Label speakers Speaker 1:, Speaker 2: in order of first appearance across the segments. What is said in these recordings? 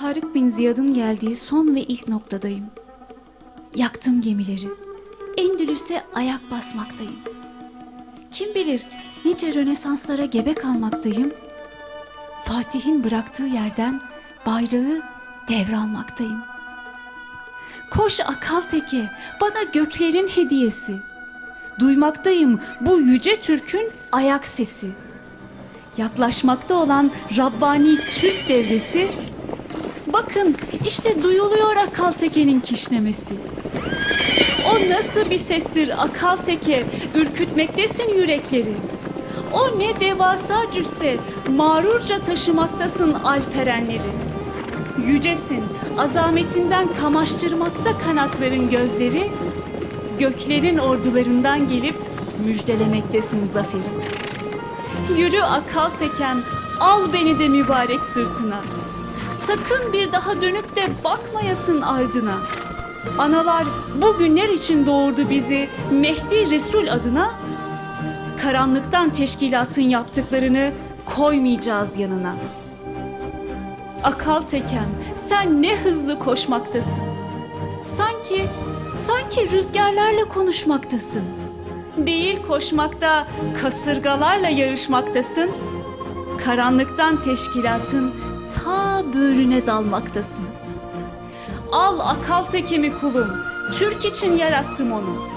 Speaker 1: Tarık bin Ziyad'ın geldiği son ve ilk noktadayım. Yaktım gemileri. Endülüs'e ayak basmaktayım. Kim bilir nice Rönesanslara gebe kalmaktayım. Fatih'in bıraktığı yerden bayrağı devralmaktayım. Koş akal teke, bana göklerin hediyesi. Duymaktayım bu yüce Türk'ün ayak sesi. Yaklaşmakta olan Rabbani Türk devresi. Bakın işte duyuluyor akal tekenin kişnemesi. O nasıl bir sestir akal teke, ürkütmektesin yürekleri. O ne devasa cüsse, mağrurca taşımaktasın alperenleri. Yücesin, azametinden kamaştırmakta kanatların gözleri. Göklerin ordularından gelip müjdelemektesin zaferi. Yürü akal tekem, al beni de mübarek sırtına. Sakın bir daha dönüp de bakmayasın ardına. Analar bu günler için doğurdu bizi Mehdi Resul adına. Karanlıktan teşkilatın yaptıklarını koymayacağız yanına. Akal tekem, sen ne hızlı koşmaktasın. Sanki, sanki rüzgarlarla konuşmaktasın. Değil koşmakta, kasırgalarla yarışmaktasın. Karanlıktan teşkilatın ta böğrüne dalmaktasın. Al akal tekimi kulum, Türk için yarattım onu.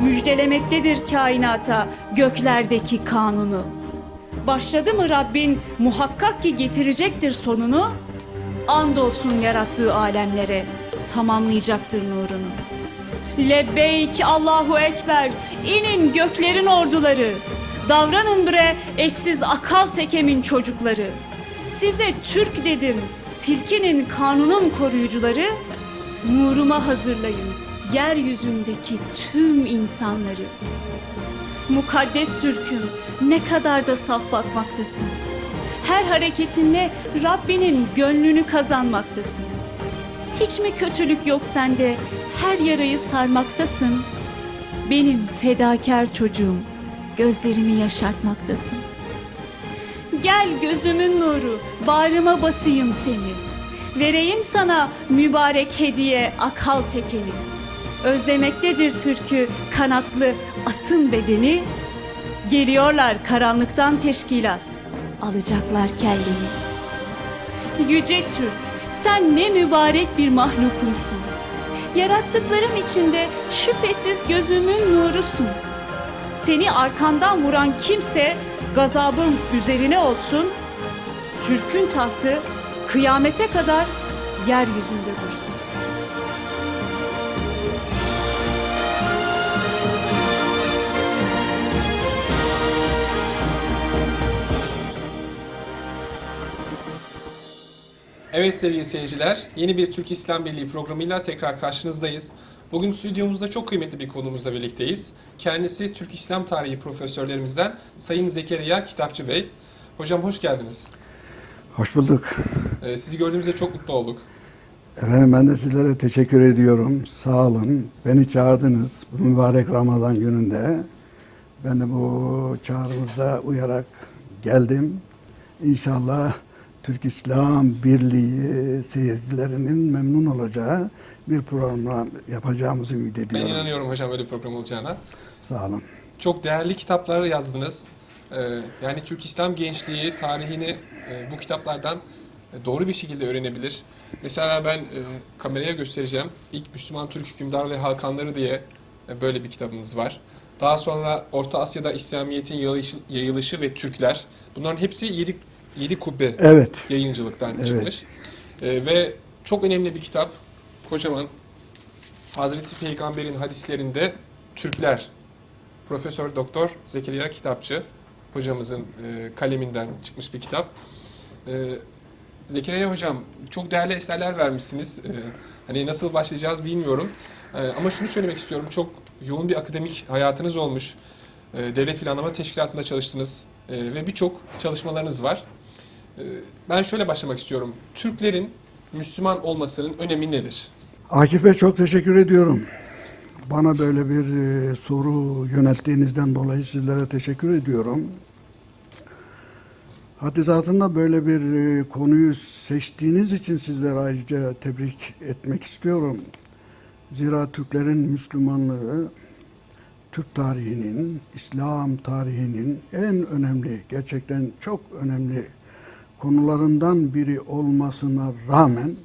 Speaker 1: Müjdelemektedir kainata göklerdeki kanunu. Başladı mı Rabbin muhakkak ki getirecektir sonunu. Andolsun yarattığı alemlere tamamlayacaktır nurunu. Lebbeyk Allahu Ekber inin göklerin orduları. Davranın bre eşsiz akal tekemin çocukları. Size Türk dedim silkinin kanunun koruyucuları. Nuruma hazırlayın yeryüzündeki tüm insanları. Mukaddes Türk'üm ne kadar da saf bakmaktasın. Her hareketinle Rabbinin gönlünü kazanmaktasın. Hiç mi kötülük yok sende? Her yarayı sarmaktasın. Benim fedakar çocuğum, gözlerimi yaşartmaktasın. Gel gözümün nuru, bağrıma basayım seni. Vereyim sana mübarek hediye akal tekeni. Özlemektedir türkü kanatlı atın bedeni. Geliyorlar karanlıktan teşkilat, alacaklar kelleni. Yüce Türk, sen ne mübarek bir mahlukumsun. Yarattıklarım içinde şüphesiz gözümün nurusun. Seni arkandan vuran kimse gazabım üzerine olsun. Türk'ün tahtı kıyamete kadar yeryüzünde dursun.
Speaker 2: Evet sevgili seyirciler, yeni bir Türk İslam Birliği programıyla tekrar karşınızdayız. Bugün stüdyomuzda çok kıymetli bir konuğumuzla birlikteyiz. Kendisi Türk İslam Tarihi profesörlerimizden Sayın Zekeriya Kitapçı Bey. Hocam hoş geldiniz.
Speaker 3: Hoş bulduk.
Speaker 2: Ee, sizi gördüğümüzde çok mutlu olduk.
Speaker 3: Efendim ben de sizlere teşekkür ediyorum. Sağ olun. Beni çağırdınız bu mübarek Ramazan gününde. Ben de bu çağrınıza uyarak geldim. İnşallah Türk İslam Birliği seyircilerinin memnun olacağı bir program yapacağımızı ümit
Speaker 2: Ben
Speaker 3: ediyorum.
Speaker 2: inanıyorum hocam öyle bir program olacağına.
Speaker 3: Sağ olun.
Speaker 2: Çok değerli kitaplar yazdınız. Ee, yani Türk İslam gençliği tarihini e, bu kitaplardan e, doğru bir şekilde öğrenebilir. Mesela ben e, kameraya göstereceğim. İlk Müslüman Türk Hükümdar ve Hakanları diye e, böyle bir kitabımız var. Daha sonra Orta Asya'da İslamiyet'in yayılışı, yayılışı ve Türkler. Bunların hepsi yedi, yedi kubbe
Speaker 3: Evet.
Speaker 2: yayıncılıktan
Speaker 3: Evet.
Speaker 2: çıkmış. E, ve çok önemli bir kitap. Kocaman Hazreti Peygamber'in hadislerinde Türkler Profesör Doktor Zekeriya Kitapçı hocamızın e, kaleminden çıkmış bir kitap. E, Zekeriya hocam çok değerli eserler vermişsiniz. E, hani nasıl başlayacağız bilmiyorum. E, ama şunu söylemek istiyorum. Çok yoğun bir akademik hayatınız olmuş. E, devlet planlama teşkilatında çalıştınız e, ve birçok çalışmalarınız var. E, ben şöyle başlamak istiyorum. Türklerin Müslüman olmasının önemi nedir?
Speaker 3: Akif Bey çok teşekkür ediyorum. Bana böyle bir e, soru yönelttiğinizden dolayı sizlere teşekkür ediyorum. Hadizatında böyle bir e, konuyu seçtiğiniz için sizleri ayrıca tebrik etmek istiyorum. Zira Türklerin Müslümanlığı Türk tarihinin, İslam tarihinin en önemli, gerçekten çok önemli konularından biri olmasına rağmen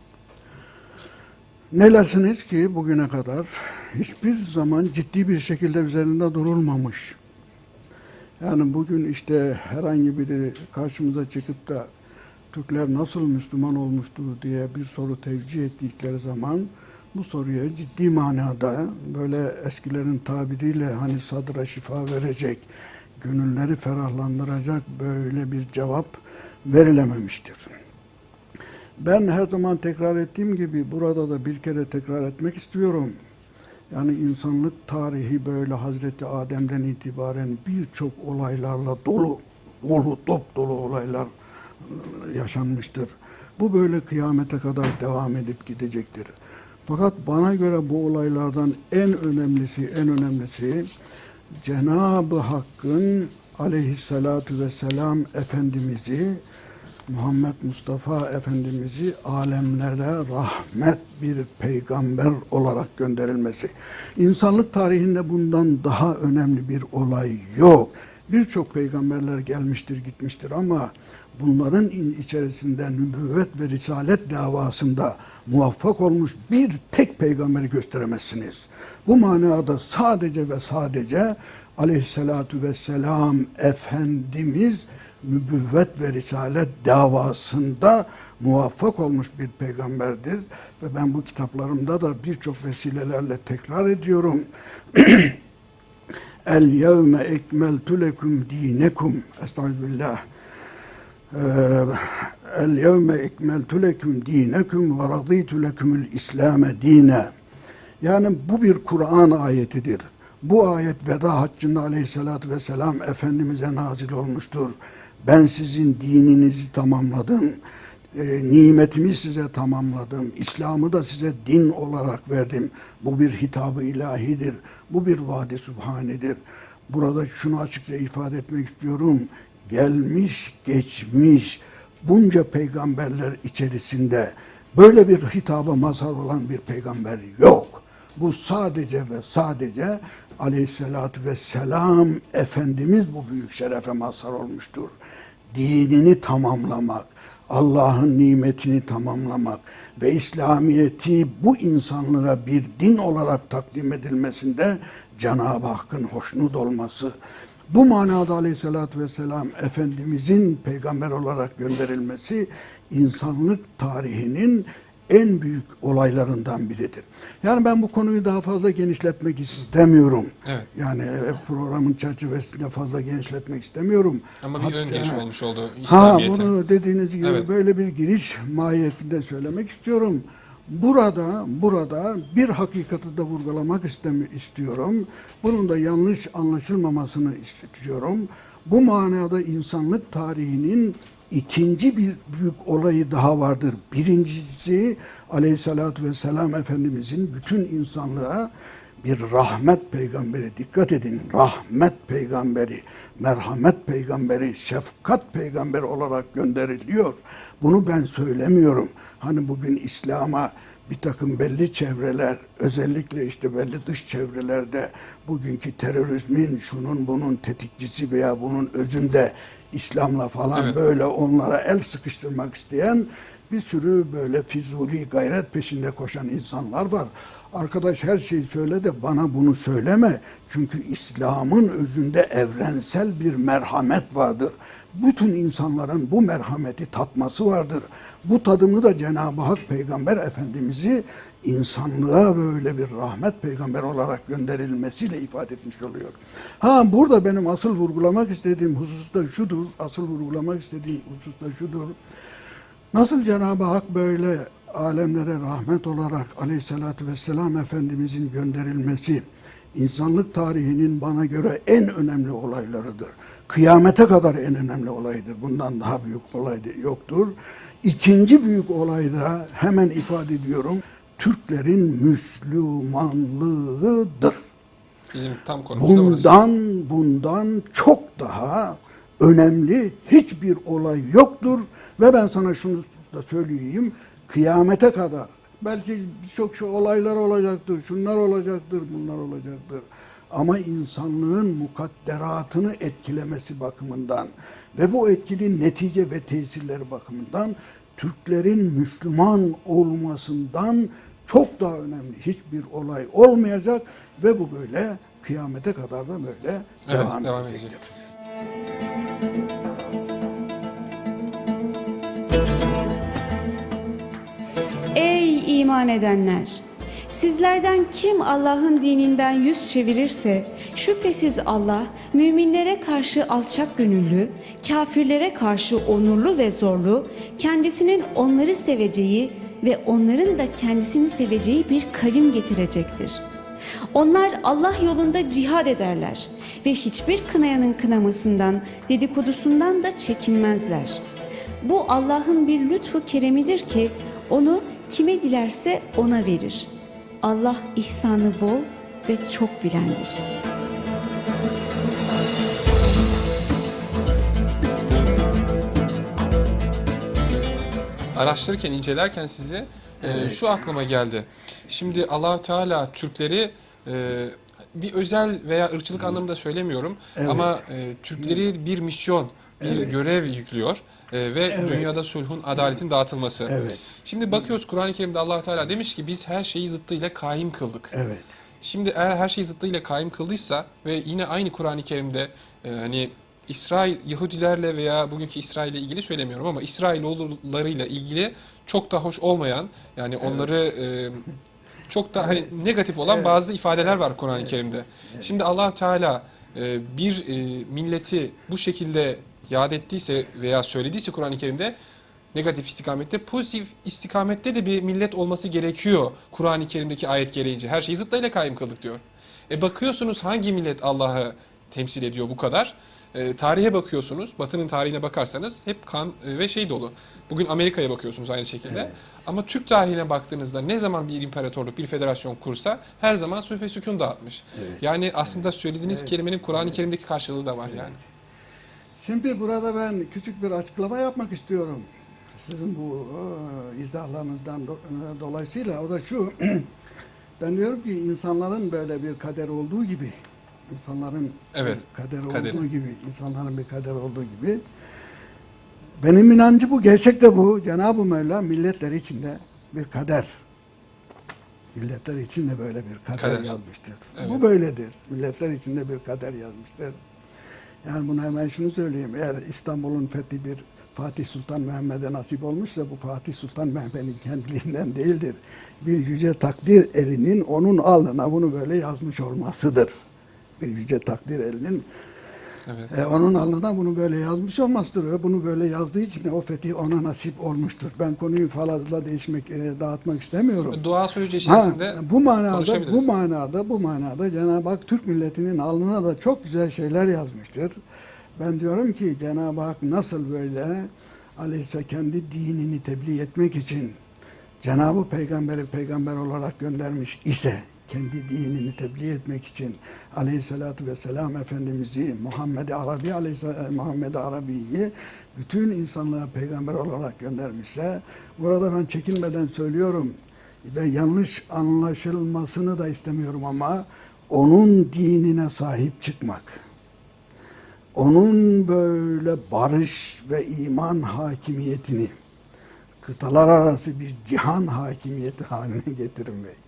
Speaker 3: nelersiniz ki bugüne kadar hiçbir zaman ciddi bir şekilde üzerinde durulmamış. Yani bugün işte herhangi biri karşımıza çıkıp da Türkler nasıl Müslüman olmuştu diye bir soru tevcih ettikleri zaman bu soruya ciddi manada böyle eskilerin tabiriyle hani sadıra şifa verecek, gönülleri ferahlandıracak böyle bir cevap verilememiştir. Ben her zaman tekrar ettiğim gibi burada da bir kere tekrar etmek istiyorum. Yani insanlık tarihi böyle Hazreti Adem'den itibaren birçok olaylarla dolu, dolu, dop dolu olaylar yaşanmıştır. Bu böyle kıyamete kadar devam edip gidecektir. Fakat bana göre bu olaylardan en önemlisi, en önemlisi Cenab-ı Hakk'ın aleyhissalatu vesselam Efendimiz'i Muhammed Mustafa Efendimiz'i alemlere rahmet bir peygamber olarak gönderilmesi. İnsanlık tarihinde bundan daha önemli bir olay yok. Birçok peygamberler gelmiştir gitmiştir ama bunların in- içerisinde nübüvvet ve risalet davasında muvaffak olmuş bir tek peygamberi gösteremezsiniz. Bu manada sadece ve sadece aleyhissalatu vesselam Efendimiz nübüvvet ve risalet davasında muvaffak olmuş bir peygamberdir. Ve ben bu kitaplarımda da birçok vesilelerle tekrar ediyorum. El yevme ekmeltu lekum dinekum. Estağfirullah. Ee, El yevme ekmeltu lekum dinekum ve raditu lekumul İslame dine. Yani bu bir Kur'an ayetidir. Bu ayet veda haccında aleyhissalatü vesselam Efendimiz'e nazil olmuştur. Ben sizin dininizi tamamladım. E, nimetimi size tamamladım. İslam'ı da size din olarak verdim. Bu bir hitabı ilahidir. Bu bir vaadi subhanidir. Burada şunu açıkça ifade etmek istiyorum. Gelmiş, geçmiş bunca peygamberler içerisinde böyle bir hitaba mazhar olan bir peygamber yok. Bu sadece ve sadece aleyhissalatü vesselam Efendimiz bu büyük şerefe mazhar olmuştur. Dinini tamamlamak, Allah'ın nimetini tamamlamak ve İslamiyeti bu insanlığa bir din olarak takdim edilmesinde Cenab-ı Hakk'ın hoşnut olması, bu manada aleyhissalatü vesselam Efendimizin peygamber olarak gönderilmesi insanlık tarihinin en büyük olaylarından biridir. Yani ben bu konuyu daha fazla genişletmek istemiyorum.
Speaker 2: Evet.
Speaker 3: Yani e, programın çerçevesinde fazla genişletmek istemiyorum.
Speaker 2: Ama bir
Speaker 3: Hatta-
Speaker 2: ön giriş olmuş oldu
Speaker 3: Ha
Speaker 2: İslamiyet'e.
Speaker 3: bunu dediğiniz gibi
Speaker 2: Evet.
Speaker 3: böyle bir giriş mahiyetinde söylemek istiyorum. Burada burada bir hakikati de vurgulamak istemi istiyorum. Bunun da yanlış anlaşılmamasını istiyorum. Bu manada insanlık tarihinin ikinci bir büyük olayı daha vardır. Birincisi Aleyhisselatü Vesselam Efendimizin bütün insanlığa bir rahmet peygamberi dikkat edin rahmet peygamberi merhamet peygamberi şefkat peygamberi olarak gönderiliyor bunu ben söylemiyorum hani bugün İslam'a bir takım belli çevreler özellikle işte belli dış çevrelerde bugünkü terörizmin şunun bunun tetikçisi veya bunun özünde İslam'la falan
Speaker 2: Evet.
Speaker 3: böyle onlara el sıkıştırmak isteyen bir sürü böyle fizuli gayret peşinde koşan insanlar var. Arkadaş her şeyi söyle de bana bunu söyleme. Çünkü İslam'ın özünde evrensel bir merhamet vardır. Bütün insanların bu merhameti tatması vardır. Bu tadımı da Cenab-ı Hak Peygamber Efendimiz'i insanlığa böyle bir rahmet peygamber olarak gönderilmesiyle ifade etmiş oluyor. Ha burada benim asıl vurgulamak istediğim husus da şudur. Asıl vurgulamak istediğim husus da şudur. Nasıl Cenab-ı Hak böyle alemlere rahmet olarak aleyhissalatü vesselam Efendimizin gönderilmesi insanlık tarihinin bana göre en önemli olaylarıdır. Kıyamete kadar en önemli olaydır. Bundan daha büyük olay yoktur. İkinci büyük olay da hemen ifade ediyorum. Türklerin Müslümanlığıdır.
Speaker 2: Bizim tam konumuz da.
Speaker 3: Bundan bundan çok daha önemli hiçbir olay yoktur ve ben sana şunu da söyleyeyim kıyamete kadar belki birçok şey olaylar olacaktır, şunlar olacaktır, bunlar olacaktır. Ama insanlığın mukadderatını etkilemesi bakımından ve bu etkili netice ve tesirleri bakımından Türklerin Müslüman olmasından çok daha önemli hiçbir olay olmayacak ve bu böyle kıyamete kadar da böyle
Speaker 2: Evet,
Speaker 3: devam,
Speaker 2: devam
Speaker 3: edecektir.
Speaker 2: edecek.
Speaker 4: Ey iman edenler! Sizlerden kim Allah'ın dininden yüz çevirirse şüphesiz Allah müminlere karşı alçak gönüllü, kafirlere karşı onurlu ve zorlu, kendisinin onları seveceği ve onların da kendisini seveceği bir kavim getirecektir. Onlar Allah yolunda cihad ederler ve hiçbir kınayanın kınamasından, dedikodusundan da çekinmezler. Bu Allah'ın bir lütfu keremidir ki onu kime dilerse ona verir. Allah ihsanı bol ve çok bilendir.
Speaker 2: araştırırken, incelerken sizi e, şu aklıma geldi. Şimdi allah Teala Türkleri e, bir özel veya ırkçılık anlamında söylemiyorum
Speaker 3: Evet.
Speaker 2: ama e, Türkleri bir misyon, bir görev yüklüyor e, ve
Speaker 3: Evet.
Speaker 2: dünyada sulhun, adaletin dağıtılması.
Speaker 3: Evet.
Speaker 2: Şimdi bakıyoruz Kur'an-ı Kerim'de allah Teala demiş ki biz her şeyi zıttıyla kaim kıldık.
Speaker 3: Evet.
Speaker 2: Şimdi eğer her şey zıttıyla kaim kıldıysa ve yine aynı Kur'an-ı Kerim'de e, hani İsrail Yahudilerle veya bugünkü İsrail ile ilgili söylemiyorum ama İsrailoğullarıyla ilgili çok da hoş olmayan yani onları e, çok da hani negatif olan bazı ifadeler var Kur'an-ı Kerim'de. Şimdi Allah Teala e, bir e, milleti bu şekilde yad ettiyse veya söylediyse Kur'an-ı Kerim'de negatif istikamette, pozitif istikamette de bir millet olması gerekiyor Kur'an-ı Kerim'deki ayet gereğince. Her şeyi zıttıyla kaim kıldık diyor. E bakıyorsunuz hangi millet Allah'ı temsil ediyor bu kadar? E, tarihe bakıyorsunuz, Batı'nın tarihine bakarsanız hep kan ve şey dolu. Bugün Amerika'ya bakıyorsunuz aynı şekilde. Ama Türk tarihine baktığınızda ne zaman bir imparatorluk, bir federasyon kursa her zaman sulh ve sükun dağıtmış. Yani aslında söylediğiniz kelimenin Kur'an-ı Kerim'deki karşılığı da var yani.
Speaker 3: Şimdi burada ben küçük bir açıklama yapmak istiyorum. Sizin bu e, izahlarınızdan do- e, dolayısıyla o da şu. ben diyorum ki insanların böyle bir kader olduğu gibi insanların
Speaker 2: Evet,
Speaker 3: kader
Speaker 2: kaderi.
Speaker 3: olduğu gibi insanların bir kader olduğu gibi benim inancı bu, gerçek de bu. Cenab-ı Mevla milletler içinde bir kader. Milletler için de böyle bir kader,
Speaker 2: Kader.
Speaker 3: yazmıştır.
Speaker 2: Evet.
Speaker 3: Bu böyledir. Milletler içinde bir kader yazmıştır. Yani buna hemen şunu söyleyeyim. Eğer İstanbul'un fethi bir Fatih Sultan Mehmet'e nasip olmuşsa bu Fatih Sultan Mehmet'in kendiliğinden değildir. Bir yüce takdir elinin onun alnına bunu böyle yazmış olmasıdır. Bir yüce takdir elinin
Speaker 2: Evet.
Speaker 3: e, onun alnına bunu böyle yazmış olmasıdır. Ve bunu böyle yazdığı için o fetih ona nasip olmuştur. Ben konuyu fazla değişmek, e, dağıtmak istemiyorum.
Speaker 2: Dua süreci
Speaker 3: Ha,
Speaker 2: içerisinde
Speaker 3: bu manada bu manada bu manada Cenab-ı Hak Türk milletinin alnına da çok güzel şeyler yazmıştır. Ben diyorum ki Cenab-ı Hak nasıl böyle aleyhisse kendi dinini tebliğ etmek için Cenab-ı Peygamberi peygamber olarak göndermiş ise kendi dinini tebliğ etmek için aleyhissalatü vesselam Efendimiz'i Muhammed Arabi aleyhisselam Muhammed Arabi'yi bütün insanlığa peygamber olarak göndermişse burada ben çekinmeden söylüyorum ve yanlış anlaşılmasını da istemiyorum ama onun dinine sahip çıkmak onun böyle barış ve iman hakimiyetini kıtalar arası bir cihan hakimiyeti haline getirmek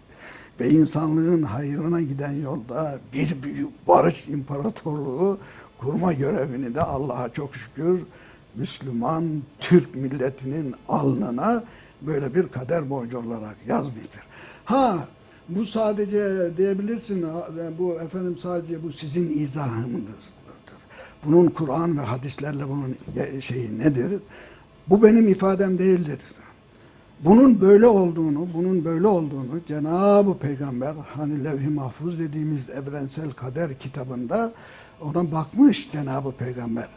Speaker 3: ve insanlığın hayrına giden yolda bir büyük barış imparatorluğu kurma görevini de Allah'a çok şükür Müslüman Türk milletinin alnına böyle bir kader borcu olarak yazmıştır. Ha bu sadece diyebilirsin bu efendim sadece bu sizin izahınızdır. Bunun Kur'an ve hadislerle bunun şeyi nedir? Bu benim ifadem değildir. Bunun böyle olduğunu, bunun böyle olduğunu Cenab-ı Peygamber hani levh-i mahfuz dediğimiz evrensel kader kitabında ona bakmış Cenab-ı Peygamber.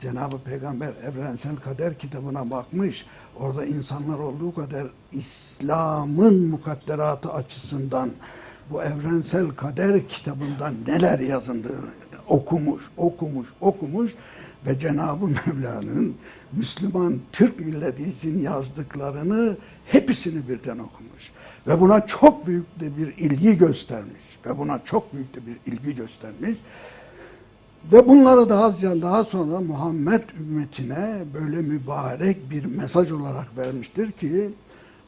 Speaker 3: Cenab-ı Peygamber evrensel kader kitabına bakmış. Orada insanlar olduğu kadar İslam'ın mukadderatı açısından bu evrensel kader kitabında neler yazıldığını okumuş, okumuş, okumuş ve Cenab-ı Mevla'nın Müslüman Türk milleti için yazdıklarını hepsini birden okumuş. Ve buna çok büyük de bir ilgi göstermiş. Ve buna çok büyük de bir ilgi göstermiş. Ve bunları daha daha sonra Muhammed ümmetine böyle mübarek bir mesaj olarak vermiştir ki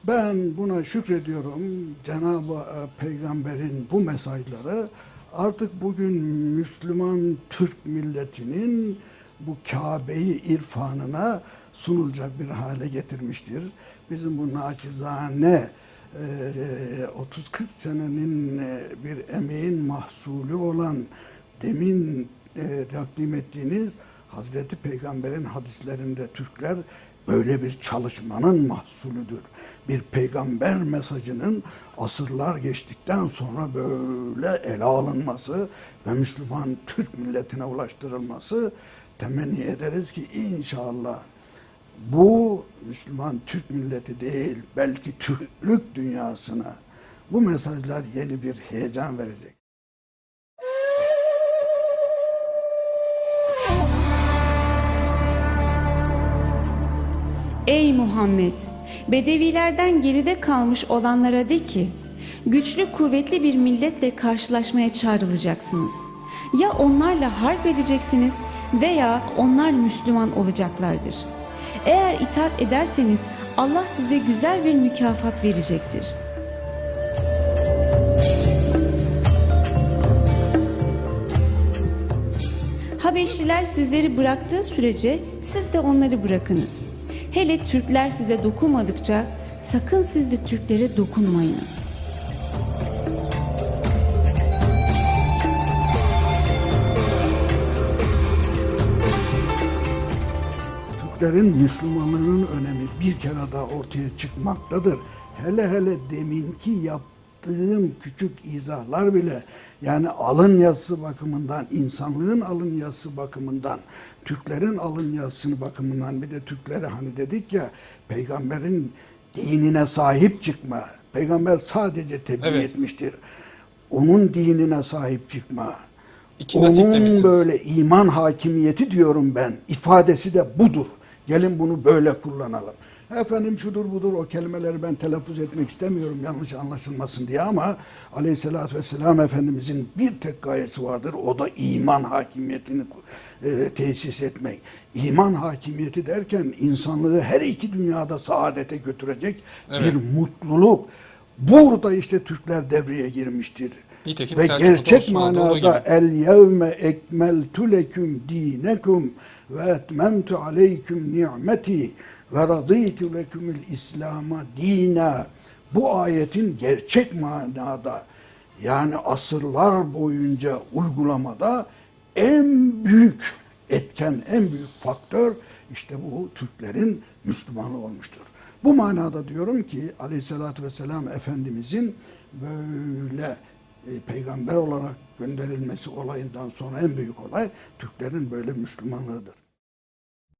Speaker 3: ben buna şükrediyorum. Cenab-ı e, Peygamber'in bu mesajları artık bugün Müslüman Türk milletinin bu Kabe'yi irfanına sunulacak bir hale getirmiştir. Bizim bu naçizane e, 30-40 senenin e, bir emeğin mahsulü olan demin e, takdim ettiğiniz Hazreti Peygamber'in hadislerinde Türkler böyle bir çalışmanın mahsulüdür. Bir peygamber mesajının asırlar geçtikten sonra böyle ele alınması ve Müslüman Türk milletine ulaştırılması temenni ederiz ki inşallah bu Müslüman Türk milleti değil belki Türklük dünyasına bu mesajlar yeni bir heyecan verecek.
Speaker 4: Ey Muhammed! Bedevilerden geride kalmış olanlara de ki, güçlü kuvvetli bir milletle karşılaşmaya çağrılacaksınız. Ya onlarla harp edeceksiniz veya onlar Müslüman olacaklardır. Eğer itaat ederseniz Allah size güzel bir mükafat verecektir. Habeşliler sizleri bıraktığı sürece siz de onları bırakınız. Hele Türkler size dokunmadıkça sakın siz de Türklere dokunmayınız.
Speaker 3: Türklerin Müslümanlığının önemi bir kere daha ortaya çıkmaktadır. Hele hele deminki yaptığım küçük izahlar bile yani alın yazısı bakımından, insanlığın alın yazısı bakımından, Türklerin alın yazısını bakımından bir de Türklere hani dedik ya peygamberin dinine sahip çıkma. Peygamber sadece tebliğ
Speaker 2: Evet.
Speaker 3: etmiştir. Onun dinine sahip çıkma.
Speaker 2: İki
Speaker 3: Onun böyle iman hakimiyeti diyorum ben. ifadesi de budur. Gelin bunu böyle kullanalım. Efendim şudur budur o kelimeleri ben telaffuz etmek istemiyorum yanlış anlaşılmasın diye ama aleyhissalatü vesselam Efendimizin bir tek gayesi vardır. O da iman hakimiyetini e, tesis etmek. İman hakimiyeti derken insanlığı her iki dünyada saadete götürecek
Speaker 2: Evet.
Speaker 3: bir mutluluk. Burada işte Türkler devreye girmiştir.
Speaker 2: Nitekim
Speaker 3: Ve gerçek manada el yevme ekmeltu leküm dinekum ve etmemtu aleyküm ni'meti ve raditu lekümül İslam'a dina. Bu ayetin gerçek manada yani asırlar boyunca uygulamada en büyük etken, en büyük faktör işte bu Türklerin Müslümanı olmuştur. Bu manada diyorum ki Aleyhisselatü Vesselam Efendimizin böyle e, peygamber olarak gönderilmesi olayından sonra en büyük olay Türklerin böyle Müslümanlığıdır.